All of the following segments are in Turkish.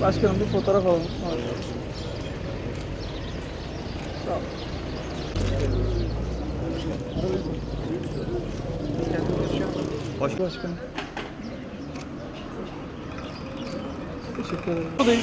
Başkanım bir fotoğraf alalım. Sağ ol. Hoş başkanım. Teşekkür ederim. Buradayım.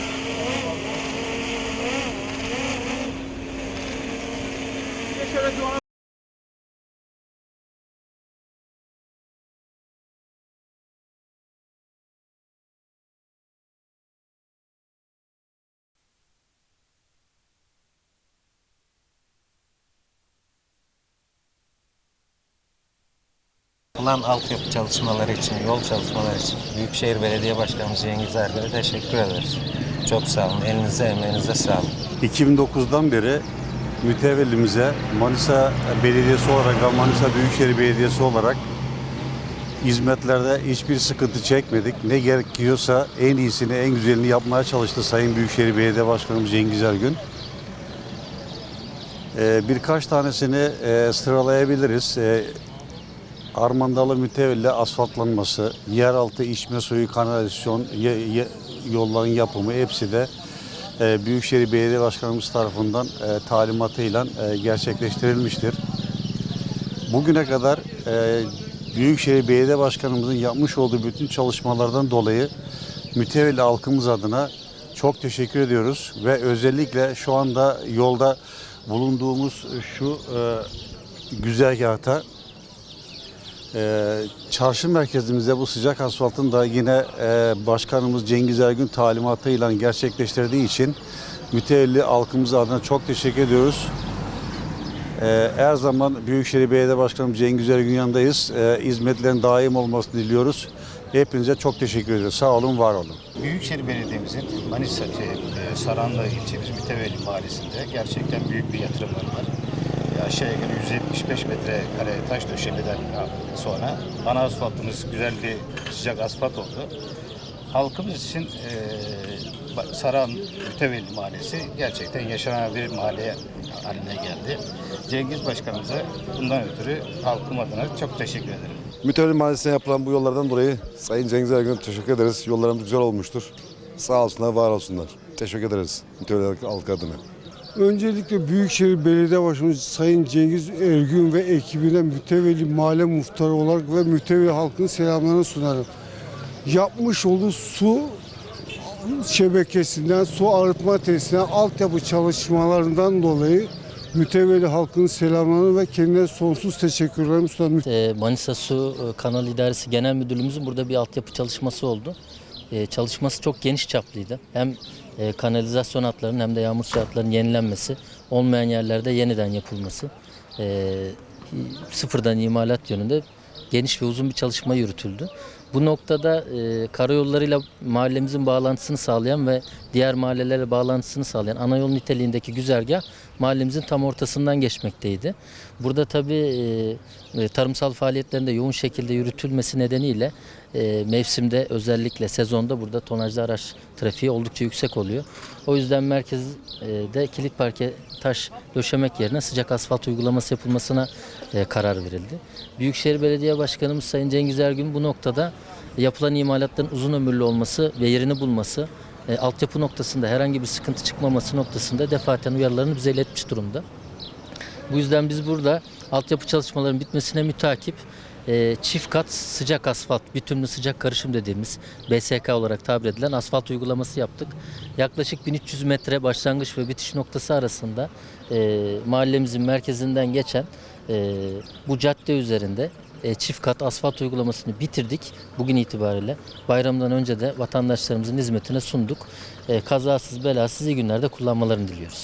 Yapılan altyapı çalışmaları için, yol çalışmaları için Büyükşehir Belediye Başkanımız Cengiz Ergür'e teşekkür ederiz. Çok sağ olun. Elinize emeğinize sağlık. 2009'dan beri mütevellimize Manisa Belediyesi olarak ve Manisa Büyükşehir Belediyesi olarak hizmetlerde hiçbir sıkıntı çekmedik. Ne gerekiyorsa en iyisini, en güzelini yapmaya çalıştı Sayın Büyükşehir Belediye Başkanımız Cengiz Ergün. Ee, birkaç tanesini e, sıralayabiliriz. Ee, Armandalı mütevelli asfaltlanması, yeraltı içme suyu, kanalizasyon, yolların yapımı hepsi de e, Büyükşehir Belediye Başkanımız tarafından e, talimatıyla e, gerçekleştirilmiştir. Bugüne kadar Büyükşehir Belediye Başkanımızın yapmış olduğu bütün çalışmalardan dolayı mütevelli halkımız adına çok teşekkür ediyoruz ve özellikle şu anda yolda bulunduğumuz şu e, güzergahta ee, çarşı merkezimizde bu sıcak asfaltın da yine e, Başkanımız Cengiz Ergün talimatıyla gerçekleştirdiği için mütevelli halkımız adına çok teşekkür ediyoruz. Ee, her zaman Büyükşehir Belediye Başkanımız Cengiz Ergün yanındayız. Ee, hizmetlerin daim olmasını diliyoruz. Hepinize çok teşekkür ediyoruz. Sağ olun, var olun. Büyükşehir Belediye'mizin Manisa şey, e, Saranlı ilçemiz Mütevelli Mahallesi'nde gerçekten büyük bir yatırımlar var. Aşağı yukarı 175 metrekare taş döşemeden sonra ana asfaltımız güzel bir sıcak asfalt oldu. Halkımız için e, Saran Mütevelli Mahallesi gerçekten yaşanabilir bir mahalle haline geldi. Cengiz Başkanımıza bundan ötürü halkım adına çok teşekkür ederim. Mütevelli Mahallesi'ne yapılan bu yollardan dolayı Sayın Cengiz Ergün'e teşekkür ederiz. Yollarımız güzel olmuştur. Sağ olsunlar, var olsunlar. Teşekkür ederiz Mütevelli halkı adına. Öncelikle Büyükşehir Belediye Başkanı Sayın Cengiz Ergün ve ekibine mütevelli mahalle muhtarı olarak ve mütevelli halkın selamlarını sunarım. Yapmış olduğu su şebekesinden, su arıtma tesisinden, altyapı çalışmalarından dolayı mütevelli halkın selamlarını ve kendine sonsuz teşekkürlerimi sunarım. E, Manisa Su Kanal İdaresi Genel Müdürlüğümüzün burada bir altyapı çalışması oldu. E, Çalışması çok geniş çaplıydı. Hem e, kanalizasyon hatlarının hem de yağmur suyu hatlarının yenilenmesi, olmayan yerlerde yeniden yapılması, e, sıfırdan imalat yönünde geniş ve uzun bir çalışma yürütüldü. Bu noktada e, karayollarıyla mahallemizin bağlantısını sağlayan ve diğer mahallelerle bağlantısını sağlayan ana yol niteliğindeki güzergah mahallemizin tam ortasından geçmekteydi. Burada tabii e, e, tarımsal faaliyetlerin de yoğun şekilde yürütülmesi nedeniyle e, mevsimde özellikle sezonda burada tonajlı araç trafiği oldukça yüksek oluyor. O yüzden merkezde kilit parke taş döşemek yerine sıcak asfalt uygulaması yapılmasına e, karar verildi. Büyükşehir Belediye Başkanımız Sayın Cengiz Ergün bu noktada yapılan imalatların uzun ömürlü olması ve yerini bulması, e, altyapı noktasında herhangi bir sıkıntı çıkmaması noktasında defaten uyarılarını bize iletmiş durumda. Bu yüzden biz burada altyapı çalışmalarının bitmesine mütakip e, çift kat sıcak asfalt, bitumlu sıcak karışım dediğimiz BSK olarak tabir edilen asfalt uygulaması yaptık. Yaklaşık 1300 metre başlangıç ve bitiş noktası arasında e, mahallemizin merkezinden geçen e, bu cadde üzerinde e, çift kat asfalt uygulamasını bitirdik bugün itibariyle. Bayramdan önce de vatandaşlarımızın hizmetine sunduk. E, kazasız belasız iyi günlerde kullanmalarını diliyoruz.